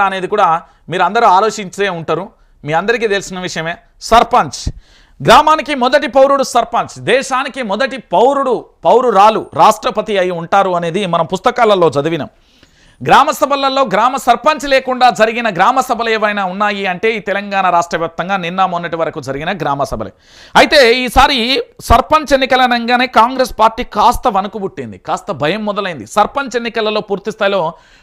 అనేది కూడా మీరు అందరూ ఆలోచించే ఉంటారు. మీ అందరికీ తెలిసిన విషయమే సర్పంచ్. గ్రామానికి మొదటి పౌరుడు సర్పంచ్ దేశానికి మొదటి పౌరుడు పౌరురాలు రాష్ట్రపతి అయి ఉంటారు అనేది మనం పుస్తకాలలో చదివినాం. గ్రామ సభలలో గ్రామ సర్పంచ్ లేకుండా జరిగిన గ్రామ సభలు ఏవైనా ఉన్నాయి అంటే ఈ తెలంగాణ రాష్ట్ర వ్యాప్తంగా నిన్న మొన్నటి వరకు జరిగిన గ్రామ సభలే అయితే ఈసారి సర్పంచ్ ఎన్నికలనగానే కాంగ్రెస్ పార్టీ కాస్త వణుకు పుట్టింది కాస్త భయం మొదలైంది. సర్పంచ్ ఎన్నికలలో పూర్తి స్థాయిలో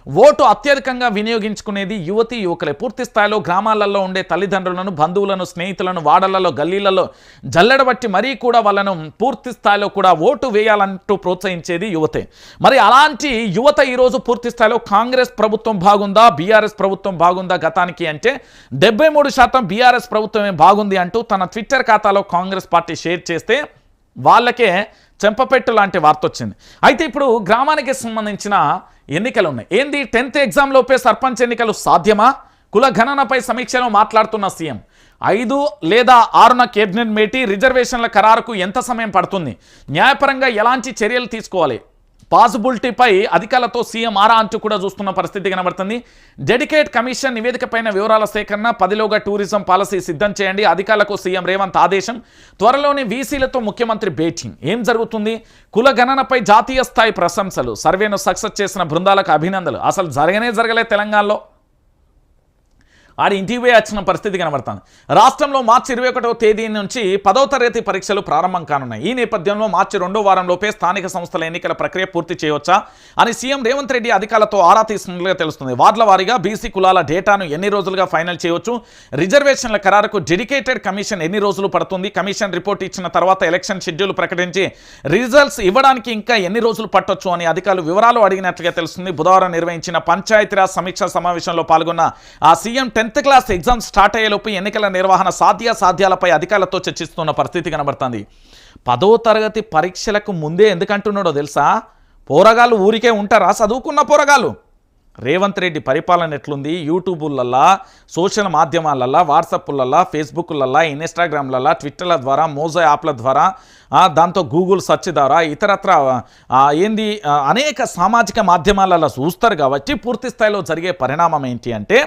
ఓటు అత్యధికంగా వినియోగించుకునేది యువతి యువకులే. పూర్తి స్థాయిలో గ్రామాలలో ఉండే తల్లిదండ్రులను బంధువులను స్నేహితులను వాడలలో గల్లీలలో జల్లెడబట్టి మరీ కూడా వాళ్ళను పూర్తి స్థాయిలో కూడా ఓటు వేయాలంటూ ప్రోత్సహించేది యువతే. మరి అలాంటి యువత ఈరోజు పూర్తి స్థాయిలో కాంగ్రెస్ ప్రభుత్వం బాగుందా? బీఆర్ఎస్ ప్రభుత్వం బాగుందా గతానికి అంటే డెబ్బై మూడు శాతం బీఆర్ఎస్ ప్రభుత్వమే బాగుంది అంటూ తన ట్విట్టర్ ఖాతాలో కాంగ్రెస్ పార్టీ షేర్ చేస్తే వాళ్ళకే చెంపపెట్టు లాంటి వార్త వచ్చింది అయితే ఇప్పుడు గ్రామానికి సంబంధించిన ఎన్నికలు ఉన్నాయి. ఏంది? టెన్త్ ఎగ్జామ్ లోపే సర్పంచ్ ఎన్నికలు సాధ్యమా? కుల గణనపై సమీక్షలో మాట్లాడుతున్న సీఎం ఐదు లేదా ఆరున కేబినెట్ మేటి రిజర్వేషన్ల ఖరారుకు ఎంత సమయం పడుతుంది? న్యాయపరంగా ఎలాంటి చర్యలు తీసుకోవాలి? పాసిబిలిటీపై అధికారులతో సీఎం ఆరా అంటూ కూడా చూస్తున్న పరిస్థితి కనబడుతుంది. డెడికేట్ కమిషన్ నివేదిక పైన వివరాల సేకరణ పదిలోగా టూరిజం పాలసీ సిద్ధం చేయండి అధికారులకు సీఎం రేవంత్ ఆదేశం. త్వరలోనే వీసీలతో ముఖ్యమంత్రి భేటీ ఏం జరుగుతుంది? కుల గణనపై జాతీయ స్థాయి ప్రశంసలు. సర్వేను సక్సెస్ చేసిన బృందాలకు అభినందనలు. అసలు జరగనే జరగలే తెలంగాణలో. ఆడి ఇంటికి పోయి వచ్చిన పరిస్థితి కనబడుతుంది. రాష్ట్రంలో మార్చి ఇరవై ఒకటవ తేదీ నుంచి పదో తరగతి పరీక్షలు ప్రారంభం కానున్నాయి. ఈ నేపథ్యంలో మార్చి రెండో వారంలోపే స్థానిక సంస్థల ఎన్నికల ప్రక్రియ పూర్తి చేయవచ్చా అని సీఎం రేవంత్ రెడ్డి అధికారులతో ఆరా తీస్తున్నట్లుగా తెలుస్తుంది. వార్డుల వారీగా బీసీ కులాల డేటాను ఎన్ని రోజులుగా ఫైనల్ చేయవచ్చు? రిజర్వేషన్ల ఖరారుకు డెడికేటెడ్ కమిషన్ ఎన్ని రోజులు పడుతుంది? కమిషన్ రిపోర్ట్ ఇచ్చిన తర్వాత ఎలక్షన్ షెడ్యూల్ ప్రకటించి రిజల్ట్స్ ఇవ్వడానికి ఇంకా ఎన్ని రోజులు పట్టొచ్చు అని అధికారులు వివరాలు అడిగినట్లుగా తెలుస్తుంది. బుధవారం నిర్వహించిన పంచాయతీరాజ్ సమీక్షా సమావేశంలో పాల్గొన్న ఆ CM tenth class exam start అయ్యేలోపు ఎన్నికల నిర్వహణ సాధ్య సాధ్యాలపై అధికారులతో చర్చిస్తున్న పరిస్థితి కనబడుతుంది. పదో తరగతి పరీక్షలకు ముందే ఎందుకంటున్నాడో తెలుసా? పోరగాళ్ళు ఊరికే ఉంటారా? చదువుకున్న పోరగాళ్ళు? రేవంత్ రెడ్డి పరిపాలన ఎట్లుంది? యూట్యూబులల్లా సోషల్ మాధ్యమాలల్లా వాట్సాప్లల్లా ఫేస్బుక్లల్లా ఇన్స్టాగ్రామ్లల్లా ట్విట్టర్ల ద్వారా మోజో యాప్ల ద్వారా దాంతో గూగుల్ సెర్చ్ ద్వారా ఇతరత్ర ఏంది అనేక సామాజిక మాధ్యమాలలో చూస్తారు కాబట్టి పూర్తి స్థాయిలో జరిగే పరిణామం ఏంటి అంటే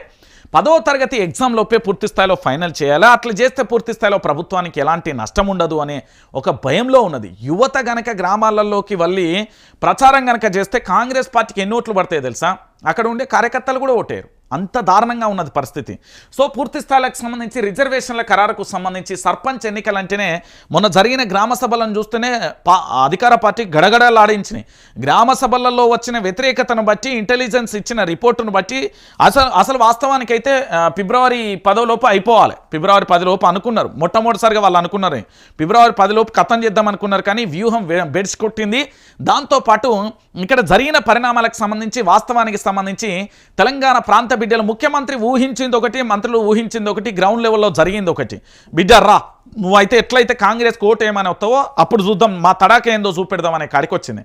పదో తరగతి ఎగ్జామ్ లోపే పూర్తి స్థాయిలో ఫైనల్ చేయాలా? అట్లా చేస్తే పూర్తి స్థాయిలో ప్రభుత్వానికి ఎలాంటి నష్టం ఉండదు అనే ఒక భయంలో ఉన్నది. యువత గనక గ్రామాలలోకి వెళ్ళి ప్రచారం గనక చేస్తే కాంగ్రెస్ పార్టీకి ఎన్ని ఓట్లు పడతాయి తెలుసా? అక్కడ ఉండే కార్యకర్తలు కూడా ఓటేరు అంత దారుణంగా ఉన్నది పరిస్థితి. సో పూర్తి స్థాయిలకు సంబంధించి రిజర్వేషన్ల ఖరారుకు సంబంధించి సర్పంచ్ ఎన్నికలంటేనే మొన్న జరిగిన గ్రామ సభలను చూస్తేనే పా అధికార పార్టీ గడగడలాడించినాయి గ్రామ సభలలో వచ్చిన వ్యతిరేకతను బట్టి ఇంటెలిజెన్స్ ఇచ్చిన రిపోర్టును బట్టి అసలు అసలు వాస్తవానికైతే ఫిబ్రవరి పదోలోపు అయిపోవాలి. ఫిబ్రవరి పదిలోపు అనుకున్నారు. మొట్టమొదటిసారిగా వాళ్ళు అనుకున్నారు. ఫిబ్రవరి పదిలోపు కథం చేద్దాం అనుకున్నారు కానీ వ్యూహం బెడ్స్ కొట్టింది దాంతోపాటు ఇక్కడ జరిగిన పరిణామాలకు సంబంధించి వాస్తవానికి సంబంధించి తెలంగాణ ప్రాంత బిడ్డలు ముఖ్యమంత్రి ఊహించింది ఒకటి మంత్రులు ఊహించింది ఒకటి గ్రౌండ్ లెవెల్లో జరిగింది ఒకటి. బిడ్డ రా. నువ్వైతే ఎట్లయితే కాంగ్రెస్ కోట్ ఏమని వస్తావో అప్పుడు చూద్దాం మా తడాక ఏందో చూపెడదాం అనే కాడికి వచ్చింది.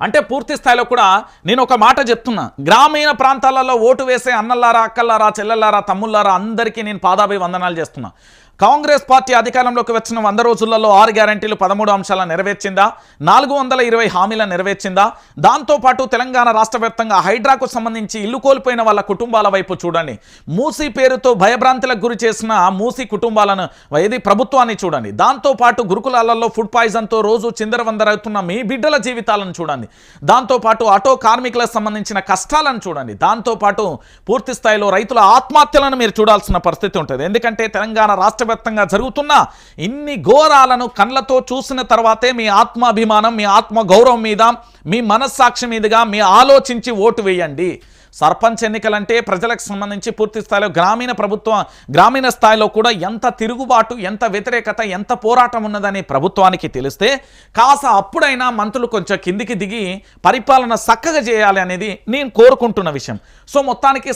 అంటే పూర్తి స్థాయిలో కూడా నేను ఒక మాట చెప్తున్నా. గ్రామీణ ప్రాంతాలలో ఓటు వేసే అన్నల్లారా అక్కల్లారా చెల్లెల్లారా తమ్ముళ్ళారా అందరికీ నేను పాదాభి వందనాలు చేస్తున్నా. కాంగ్రెస్ పార్టీ అధికారంలోకి వచ్చిన వంద రోజులలో ఆరు గ్యారంటీలు పదమూడు అంశాలను నెరవేర్చిందా? నాలుగు వందల ఇరవై హామీలను నెరవేర్చిందా? దాంతోపాటు తెలంగాణ రాష్ట్ర వ్యాప్తంగా హైడ్రాకు సంబంధించి ఇల్లు కోల్పోయిన వాళ్ళ కుటుంబాల వైపు చూడండి. మూసీ పేరుతో భయభ్రాంతులకు గురి చేసిన మూసీ కుటుంబాలను ఏది ప్రభుత్వాన్ని చూడండి. దాంతోపాటు గురుకులాలలో ఫుడ్ పాయిజన్తో రోజు చిందరవందరవుతున్న మీ బిడ్డల జీవితాలను చూడండి. దాంతోపాటు ఆటో కార్మికులకు సంబంధించిన కష్టాలను చూడండి. దాంతోపాటు పూర్తి స్థాయిలో రైతుల ఆత్మహత్యలను మీరు చూడాల్సిన పరిస్థితి ఉంటుంది. ఎందుకంటే తెలంగాణ రాష్ట్ర వ్యాప్తంగా జరుగుతున్న ఇన్ని ఘోరాలను కళ్ళతో చూసిన తర్వాతే మీ ఆత్మాభిమానం మీ ఆత్మ గౌరవం మీద మీ మనస్సాక్షి మీదుగా మీ ఆలోచించి ఓటు వేయండి. సర్పంచ్ ఎన్నికలంటే ప్రజలకు సంబంధించి పూర్తి స్థాయిలో గ్రామీణ ప్రభుత్వం గ్రామీణ స్థాయిలో కూడా ఎంత తిరుగుబాటు ఎంత వ్యతిరేకత ఎంత పోరాటం ఉన్నదని ప్రభుత్వానికి తెలిస్తే కాస అప్పుడైనా మంత్రులు కొంచెం కిందికి దిగి పరిపాలన చక్కగా చేయాలి అనేది నేను కోరుకుంటున్న విషయం. సో మొత్తానికి